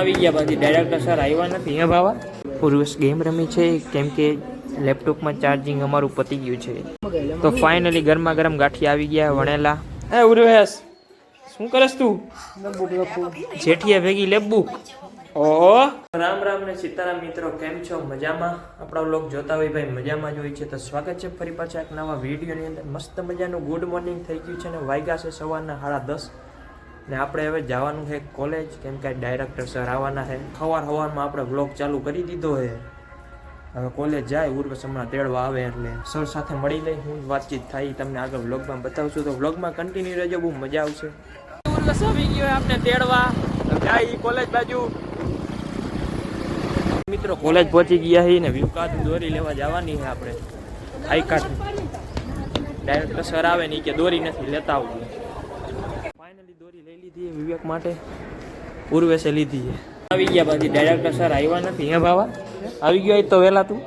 આવી ગયા પછી ડાયરેક્ટર સર આવ્યા નથી. હે બાવા પૂર્વેશ ગેમ રમી છે કેમ કે લેપટોપમાં ચાર્જિંગ અમારું પતી ગયું છે. તો ફાઇનલી ગરમા ગરમ ગાંઠી આવી ગયા વણેલા. એ ઉર્વેશ શું કરસ તું? જેઠીએ ભેગી લેબુક ઓહો. રામ રામ ને સીતારામ મિત્રો કેમ છો? મજામાં? આપણા લોક જોતા હોય ભાઈ મજામાં જ હોય છે. તો સ્વાગત છે ફરી પાછા એક નવા વિડીયોની અંદર. મસ્ત મજાનું ગુડ મોર્નિંગ થઈ ગયું છે ને વાગ્યા છે સવારના સાડા દસ. ને આપણે હવે જવાનું છે કોલેજ કેમ કે ડાયરેક્ટર સર આવવાના છે. સવાર સવારમાં આપણે વ્લોગ ચાલુ કરી દીધો છે. હવે કોલેજ જાય ઉર્વશ હમણાં તેડવા આવે એટલે સર સાથે મળી લઈ હું વાતચીત થાય તમને આગળ વ્લોગમાં બતાવશું. તો વ્લોગમાં કન્ટિન્યુ રહેજો બહુ મજા આવશે. ઉર્વશ આવી ગયો આપણે તેડવા. જાય કોલેજ બાજુ. મિત્રો કોલેજ પહોંચી ગયા છીએ ને વ્યૂ કાર્ડ દોરી લેવા જવાની છે આપણે. આઈ કાર્ડ ડાયરેક્ટર સર આવે ને એ કે દોરી નથી લેતા લઈ લીધી, વિવેક માટે ઉર્વેશે લીધી છે. આવી ગયા પછી ડાયરેક્ટર સર આવ્યા નથી, હે ભાવા? આવી ગયો તો વહેલા તું.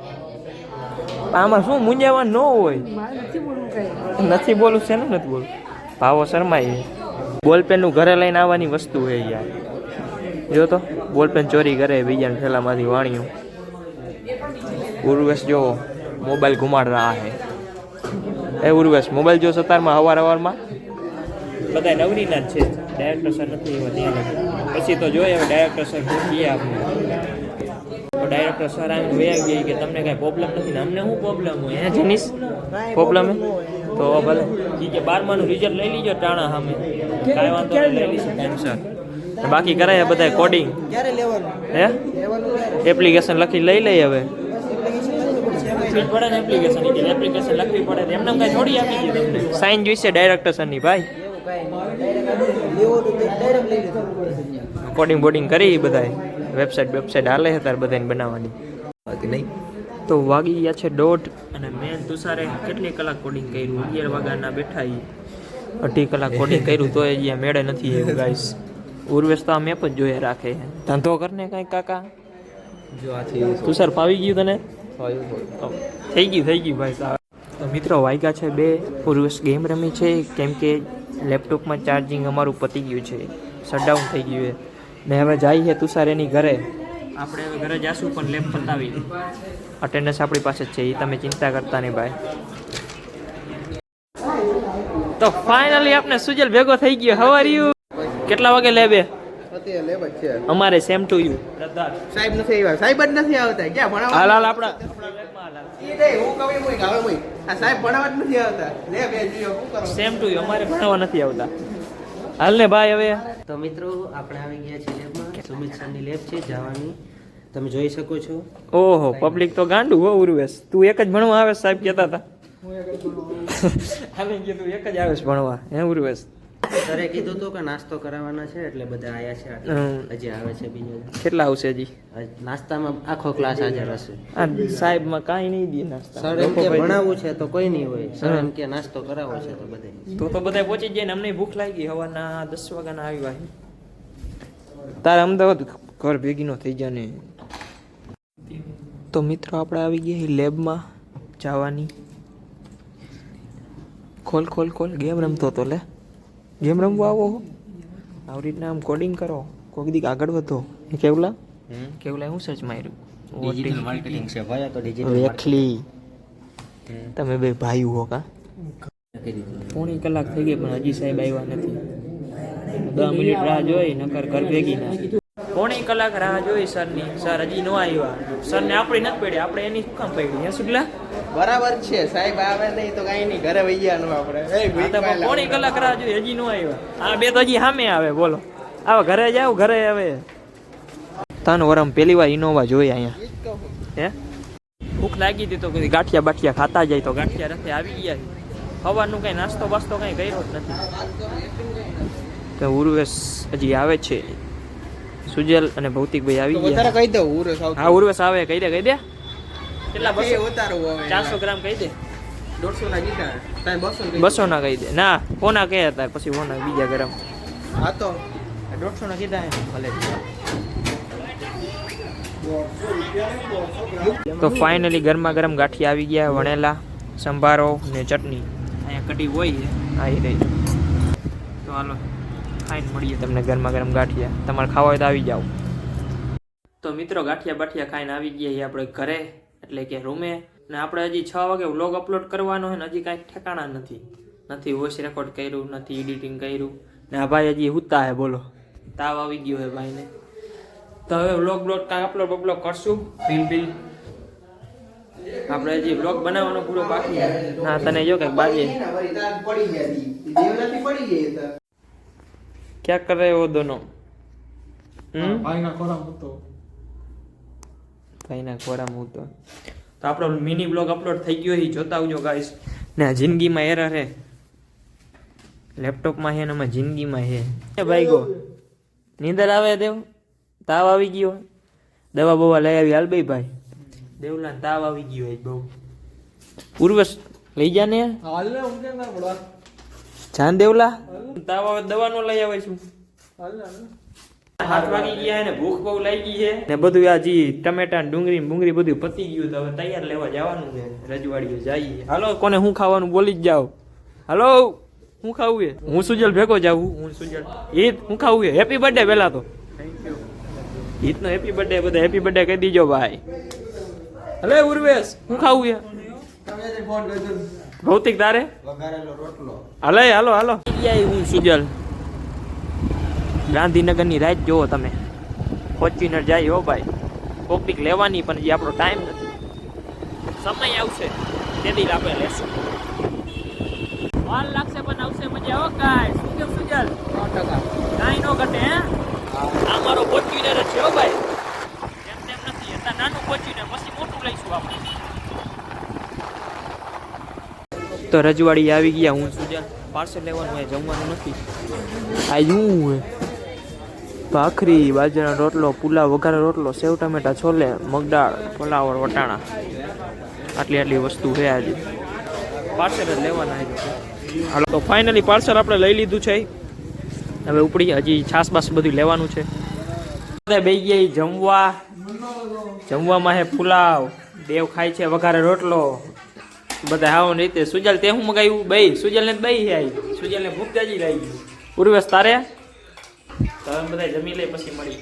આમાં શું મૂંઝાવા ન હોય? નથી બોલું છે ને નથી બોલું? ભાવો શર્માય બોલપેનનું ઘરે લઈને આવવાની વસ્તુ છે યાર. જો તો, બોલપેન ચોરી કરે, બીજાને ઠેલામાંથી વાણ્યું. ઉર્વેશ જો મોબાઈલ ઘુમાડ રહા હે. એ ઉર્વેશ, મોબાઈલ જો સતારમાં હવાર હવારમાં બધા નવરીના જ છે. ડાયરેક્ટર સર નથી એવા ત્યાં પછી તો જોઈએ હવે ડાયરેક્ટર સર પૂછીએ આપણે તો ડાયરેક્ટર સર આમ વયા ગયા કે તમને કાંઈ પ્રોબ્લેમ નથી ને અમને શું પ્રોબ્લેમ હોય? હે જેનિસ પ્રોબ્લેમ હે? તો ભલે. ઈ કે બારમાનું રિઝલ્ટ લઈ લીજો ટાણા સામે. કાંઈ વાંધો નહીં લઈ ટાઈમ સર બાકી કરાય બધા કોડિંગ ક્યારે લેવાનું? હે? એપ્લિકેશન લખી લઈ લઈ હવે. એપ્લિકેશન પડે ને એપ્લિકેશન એપ્લિકેશન લખવી પડે. એમને કાંઈ થોડી આપી તમને? સાઈન જોઈશે ડાયરેક્ટર સરની ભાઈ. કોડિંગ બોડિંગ કરી બધાય વેબસાઇટ વેબસાઇટ હાલે છે તાર બધાને બનાવવાની. બાકી નહીં. તો વાગી ગયા છે દોઢ અને મેન તુષારે કેટલી કલાક કોડિંગ કર્યું? અગિયાર વાગ્યાના બેઠા એ અઢી કલાક કોડિંગ કર્યું તો એ મેળે નથી એવું ગાઈસ ઉર્વેશ તો આ મેપ જ જોઈએ રાખે છે. ધંધો કરને કાંઈ કાકા? જો આથી તુષાર ફાવી ગયું તને? થઈ ગયું થઈ ગયું ભાઈ સાહેબ. તો મિત્રો વાગ્યા છે બે. ઉર્વેશ ગેમ રમી છે. કેમ કે લેપટોપમાં ચાર્જિંગ અમારું પતી ગયું છે. શટડાઉન થઈ ગયું છે. ને હવે જઈ છે તુષાર એની ઘરે. આપણે હવે ઘરે જાશું પણ લેપ પતાવી અટેન્ડન્સ આપણી પાસે જ છે એ તમે ચિંતા કરતા નહીં ભાઈ. તો ફાઇનલી આપણે સુજલ ભેગો થઈ ગયો. હવાર યુ કેટલા વાગે લેબે? અમારે સેમ ટુ યુ સાહેબ નથી આવ્યા. સાહેબ જ નથી આવતા. ક્યાં ભણાવ હાલ હાલ આપણા હું જ સેમ ટુ યુ અમારે ભણવા નથી આવતા. હાલ ને ભાઈ હવે. તો મિત્રો આપણે આવી ગયા છીએ લેબમાં. સુમિત સરની લેબ છે જવાની. તમે જોઈ શકો છો. ઓહો પબ્લિક તો ગાંડું હો ઉર્વેશ. તું એક જ ભણવા આવે સાહેબ કહેતા હતા. હાલે કે તું એક જ આવેશ ભણવા. હે ઉર્વેશ? સરે કીધું હતું કે નાસ્તો કરાવવાના છે એટલે બધા આવ્યા છે હજી આવે છે બીજો. કેટલા આવશે હજી? નાસ્તામાં આખો ક્લાસ હાજર હશે. સાહેબમાં કાંઈ નહીં દે નાસ્તા. સર એમ કે ભણાવવું છે તો કોઈ નહીં હોય. સર. એમ કે નાસ્તો કરાવવો છે તો બધે. તો તો બધા પહોંચી જાય ને અમને ભૂખ લાગી. હવાના દસ વાગ્યાના આવી વાહી. તારે અમદાવાદ ઘર ભેગી નો થઈ જાય ને તો મિત્રો આપણે આવી ગયા લેબમાં જવાની. ખોલ ખોલ ખોલ. ગેમ રમતો તો લે. ગેમ રમવા આવો આવી રીતના આમ કોડિંગ કરો. કોઈક દીક આગળ વધો. એ કેવલા કેવલા હું સર્ચ માર્યું? માર્કેટિંગ છે ભાઈ તો ડિજિટલ એટલી તમે બે ભાઈ હો કા? પોણી કલાક થઈ ગઈ પણ હજી સાહેબ આવ્યા નથી. દસ મિનિટ રાહ જોઈ નકર ઘર ભેગી ના પોણી કલાક રાહ જોઈ સરની. સર હજી નો આવ્યા. સરને આપણી નથી પડી. આપણે એની કામ પડી? હે સુડલા બરાબર છે સાહેબ આવે નહીં તો કઈ નહીં ઘરે વહી જવાનું આપણે. પોણી કલાક રાહ જોઈ હજી નો આવ્યા. આ બે તો હજી સામે આવે બોલો. આવો ઘરે જાવ ઘરે આવે. તન વરમ પેલી વાર ઇનોવા જોઈ અહીંયા. હે? ભૂખ લાગી હતી તો ગાંઠિયા બાઠિયા ખાતા જાય તો ગાંઠિયા રસ્તે આવી ગયા સવારનું કઈ નાસ્તો બાસ્તો કઈ કર્યો જ નથી. તો ઉર્વેશ હજી આવે છે. સુજલ અને ભૌતિકભાઈ આવી ગયા. કહી દઉં ઉરે હા ઉર્વેશ આવે કહી દે કહી દે. કેટલા બસો? ઉતારવું હવે ચારસો ગ્રામ કહી દે. દોઢસો ના તારે બસો ના કહી દે. ના કોના કહે હતા? પછી કોના? બીજા ગ્રામ. હા તો. દોઢસો ના કીધા ભલે. તો ફાઇનલી ગરમા ગરમ ગાંઠિયા આવી ગયા વણેલા સંભારો ને ચટણી. અહીંયા કઢી હોય આવી રહી. તો હાલો ખાઈને મળીએ તમને ગરમા ગરમ ગાંઠિયા. તમારે ખાવા હોય તો આવી જાઓ. તો મિત્રો ગાંઠિયા બાઠિયા ખાઈને આવી ગયા એ આપણે ઘરે. એટલે કે રૂમે. ને આપણે હજી છ વાગે વ્લોગ અપલોડ કરવાનો હોય ને હજી કાંઈ ઠેકાણા નથી. નથી વોઇસ રેકોર્ડ કર્યું નથી એડિટિંગ કર્યું. ને આ ભાઈ હજી હુતા હે બોલો. તાવ આવી ગયો હે ભાઈને. તો હવે વ્લોગ બ્લોગ કાંઈ અપલોડ બપલોડ કરશું. બિલ બિલ આપણે હજી વ્લોગ બનાવવાનો પૂરો બાકી હા ના તને જો કંઈક બાજે. ક્યાં કરે એવો દોનો? હમ? ભાઈના ખોરાક હતો. ભાઈના ખોરામાં હું તો તો આપણો મિની બ્લોગ અપલોડ થઈ ગયો એ જોતા આવજો ગાઈસ ને આ જિંદગીમાં એરર હે. લેપટોપમાં હે ને આમાં જિંદગીમાં હે. એ ભાઈ ગો નીંદર આવે દેવ? તાવ આવી ગયો. દવા બવા લઈ આવી હાલભાઈ ભાઈ. દેવલા તાવ આવી ગયો હે બહુ. પૂર્વસ લઈ જા ને. હાલ ને હું કેમ ના પડવા જાન દેવલા. તાવ આવે દવાનો લઈ આવે છું હાલ ને. હાથ વાગી ગયા ને ભૂખ બહુ લાગી છે. ને બધું આ જી ટમેટા ને ડુંગળી ને બધું પતી ગયું તો હવે તૈયાર લેવા જવાનું છે. રજવાડીઓ જઈએ. હાલો કોને હું ખાવાનું બોલી જ જાઓ હાલો હું ખાવું છે હું સુજલ ભેગો જાઉં હું સુજલ. ઈદ હું ખાવું છે હેપી બર્થડે પહેલા તો. ઈદનો હેપી બર્થડે બધા હેપી બર્થડે કહી દીજો ભાઈ. હલે ઉર્વેશ હું ખાવું કર્યો ભૌતિક તારે? હાલે હાલો હાલો. હું સુજલ. ગાંધીનગરની રાત જુઓ તમે. ફોર્ચ્યુનર જાય હો ભાઈ. ટોપિક લેવાની પણ જે આપણો ટાઈમ નથી. સમય આવશે. તેથી આપણે લેશું. વાલ લાગશે પણ આવશે મજા હો કાય શું કેમ સુજલ? કાંઈ નો ઘટે, હે? આ મારો ફોર્ચ્યુનર છે હો ભાઈ. એમ તેમ નથી અત્યારે નાનું ફોર્ચ્યુનર પછી મોટું લઈશું આપણે. તો રજવાડી આવી ગયા હું, સુજલ. પાર્સલ લેવાનું હોય, જમવાનું નથી. આ શું હોય ભાખરી, બાજરાનો રોટલો, પુલાવ વઘારે રોટલો, સેવ, ટમેટા, છોલે, મગદાળ, ફલાવર, વટાણા. આટલી આટલી વસ્તુ છે આજે. પાર્સલ જ લેવાના હાલો, તો ફાઇનલી પાર્સલ આપણે લઈ લીધું છે. હવે ઉપડી હજી છાસ બાસ બધું લેવાનું છે. બે ગયા જમવા. જમવામાં હે પુલાવ, દેવ ખાય છે વઘારે રોટલો. બધા હાવ રીતે. સુજલ, તે હું મગાવ્યું? બઈ સુજલ ને બે આવી સુજલ ને ભૂખ જાજી લાગી. ઉર્વેશ તારે? હવે બધા જમી લે પછી મળી.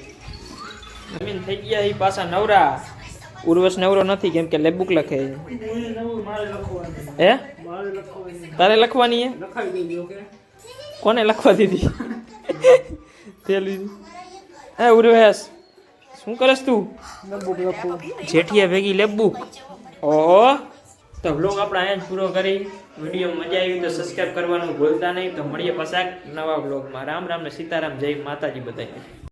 જમીન થઈ ગયા એ પાછા નવરા. ઉર્વશ નવરો નથી કેમ કે લેબુક લખે હે? તારે લખવાની હે? કોને લખવા દીધી? તે લીધી હે ઉર્વેશ શું કરસ તું? જેઠિયા ભેગી લેબુક. ઓહો. તો બ્લોગ આપણે અહીંયા જ પૂરો કરી. વીડિયો મજા આવી તો સબસ્ક્રાઈબ કરવાનું ભૂલતા નહીં. તો મળીએ પાછા નવા બ્લોગમાં રામ રામ ને સીતારામ. જય માતાજી બધાને